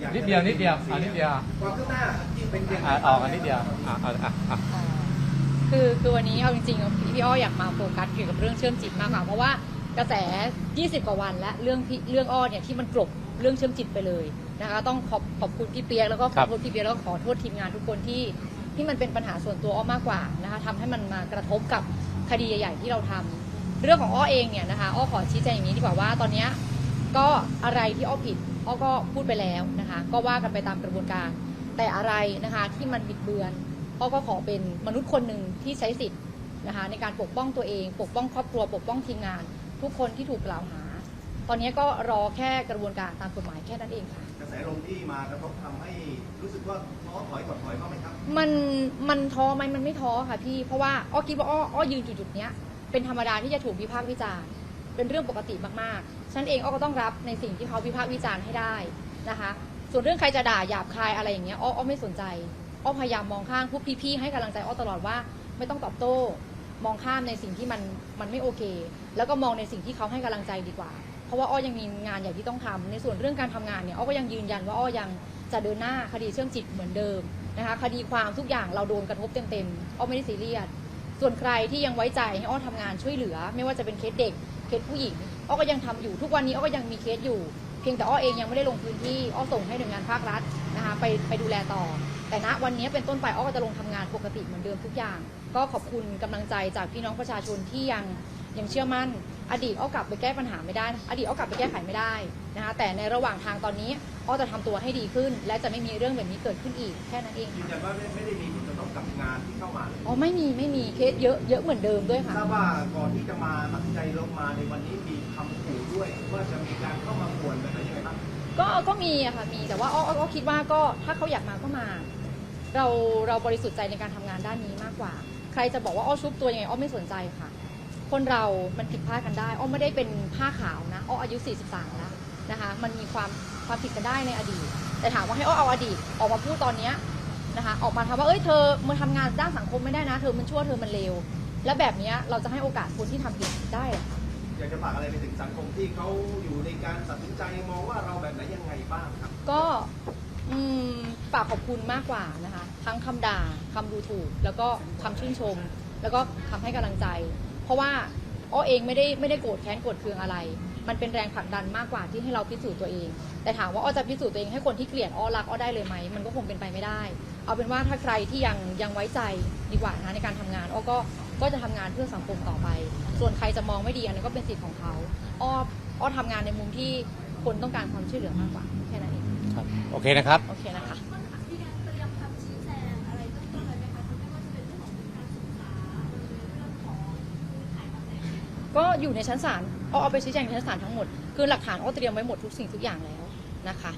อยากนิดเดียวนิดเดียวเอานิดเดียวความคืบหน้าที่เป็นยังไงอะออกกันนิดเดียวอะเอาอะอะอ่าคือคือวันนี้เอาจริงๆพี่พี่อ้ออยากมาโฟกัสเกี่ยวกับเรื่องเชื่อมจิตมากกว่าเพราะว่ากระแส 20 กว่าวันและเรื่องพี่เรื่องอ้อเนี่ยที่มันกลบเรื่องเชื่อมจิตไปเลยนะคะต้องขอบขอบคุณพี่เปียกแล้วก็ขอโทษพี่เปียกแล้วก็ขอโทษทีมงานทุกคนที่ที่มันเป็นปัญหาส่วนตัวอ้อมากกว่านะคะทำให้มันมากระทบกับคดีใหญ่ๆที่เราทำเรื่องของอ้อเองเนี่ยนะคะอ้อขอชี้แจงอย่างนี้ดีกว่าว่าตอนเนี้ย ก็อะไรที่อ้อผิดอ้อก็พูดไปแล้วนะคะ ก็ว่ากันไปตามกระบวนการ แต่อะไรนะคะที่มันบิดเบือนอ้อก็ขอเป็นมนุษย์คนหนึ่งที่ใช้สิทธิ์นะคะในการปกป้องตัวเอง ปกป้องครอบครัว ปกป้องทีมงาน ทุกคนที่ถูกกล่าวหา ตอนนี้ก็รอแค่กระบวนการตามกฎหมายแค่นั้นเองค่ะกระแสลมที่มากระทบทำให้รู้สึกว่าท้อถอยกดถอยบ้างไหมครับ มันมันท้อไหมมันไม่ท้อค่ะพี่ เพราะว่าอ้อคิดว่าอ้ออ้อยืนจุดจุดๆเนี้ยเป็นธรรมดาที่จะถูกวิพากษ์วิจารณ์ เป็นเรื่องปกติมากๆ ฉันเองอ้อก็ต้องรับในสิ่งที่เขาวิพากษ์วิจารณ์ให้ได้นะคะ ส่วนเรื่องใครจะด่าหยาบคายอะไรอย่างเงี้ยอ้ออ้อไม่สนใจอ้อพยายามมองข้างพวกพี่ๆให้กำลังใจอ้อตลอดว่าไม่ต้องตอบโต้ มองข้ามในสิ่งที่มันมันไม่โอเค แล้วก็มองในสิ่งที่เขาให้กำลังใจดีกว่า เพราะว่าอ้อยังมีงานใหญ่ที่ต้องทำในส่วนเรื่องการทำงานเนี่ยอ้อก็ยังยืนยันว่าอ้อยังจะเดินหน้าคดีเชื่อมจิตเหมือนเดิมนะคะคดีความทุกอย่างเราโดนกระทบเต็มๆอ้อไม่ได้ซีเรียสส่วนใครที่ยังไว้ใจให้อ้อทำงานช่วยเหลือ ไม่ว่าจะเป็นเคสเด็ก เคสผู้หญิงอ้อก็ยังทำอยู่ทุกวันนี้อ้อก็ยังมีเคสอยู่ เพียงแต่อ้อเองยังไม่ได้ลงพื้นที่อ้อส่งให้หน่วยงานภาครัฐนะคะไปไปดูแลต่อ แต่ณวันนี้เป็นต้นไปอ้อก็จะลงทำงานปกติเหมือนเดิมทุกอย่าง ก็ขอบคุณกำลังใจจากพี่น้องประชาชนที่ยังยังเชื่อมั่น อดีตอ้อกลับไปแก้ปัญหาไม่ได้ อดีตอ้อกลับไปแก้ไขไม่ได้นะคะแต่ในระหว่างทางตอนนี้อ้อจะทำตัวให้ดีขึ้น และจะไม่มีเรื่องแบบนี้เกิดขึ้นอีกแค่นั้นเองยืนค่ะยันว่าไม่ไม่ได้มีผลกระทบกับงานที่เข้ามาเลยอ๋อไม่มีไม่มีเคสเยอะเยอะเหมือนเดิมด้วยค่ะทราบว่าก่อนที่จะมาตัดสินใจลงมาในวันนี้มีคำขู่ด้วยว่าจะมีการเข้ามาป่วนอะไรยังไงบ้าง ก็ก็มีอะค่ะมีแต่ว่าอ้ออ้อก็คิดว่าก็ถ้าเขาอยากมาก็มา เราเราบริสุทธิ์ใจในการทำงานด้านนี้มากกว่า ใครจะบอกว่าอ้อชุบตัวยังไงอ้อไม่สนใจค่ะ คนเรา มันผิดพลาดกันได้ อ้อไม่ได้เป็นผ้าขาวนะ อ้ออายุ 43 แล้วนะคะ มันมีความความผิดกันได้ในอดีต แต่ถามว่าให้อ้อเอาอดีตออกมาพูดตอนเนี้ยนะคะ ออกมาทำว่า เอ้ย เธอมาทำงานด้านสังคมไม่ได้นะ เธอมันชั่ว เธอมันเลว แล้วแบบเนี้ยเราจะให้โอกาสคนที่ทำผิดได้เหรอคะ อยากจะฝากอะไรไปถึงสังคมที่เขาอยู่ในการตัดสินใจมองว่าเราแบบไหนยังไงบ้างครับ ก็อืมฝากขอบคุณมากกว่านะคะ ทั้งคำด่าคำดูถูก แล้วก็คำชื่นชม แล้วก็คำให้กำลังใจ เพราะว่าอ้อเองไม่ได้ไม่ได้โกรธแค้นโกรธเคืองอะไร มันเป็นแรงผลักดันมากกว่าที่ให้เราพิสูจน์ตัวเอง แต่ถามว่าอ้อจะพิสูจน์ตัวเองให้คนที่เกลียดอ้อรักอ้อได้เลยไหมมันก็คงเป็นไปไม่ได้ เอาเป็นว่าถ้าใครที่ยังยังไว้ใจดีกว่านะคะในการทำงานอ้อก็ ก็จะทำงานเพื่อสังคมต่อไป ส่วนใครจะมองไม่ดีอันนั้นก็เป็นสิทธิ์ของเขาอ้ออ้อทำงานในมุมที่คนต้องการความช่วยเหลือมากกว่าแค่นั้นเองครับโอเคนะครับโอเคนะคะมีการเตรียมคำชี้แจงอะไรเพิ่มเติมอะไรไหมคะไม่ว่าจะเป็นเรื่องของการศึกษาหรือเรื่องของพื้นฐานตำแหน่งก็อยู่ในชั้นศาลเอาเอาไปชี้แจงในชั้นศาลทั้งหมด คือหลักฐานอ้อเตรียมไว้หมดทุกสิ่งทุกอย่างแล้วนะคะ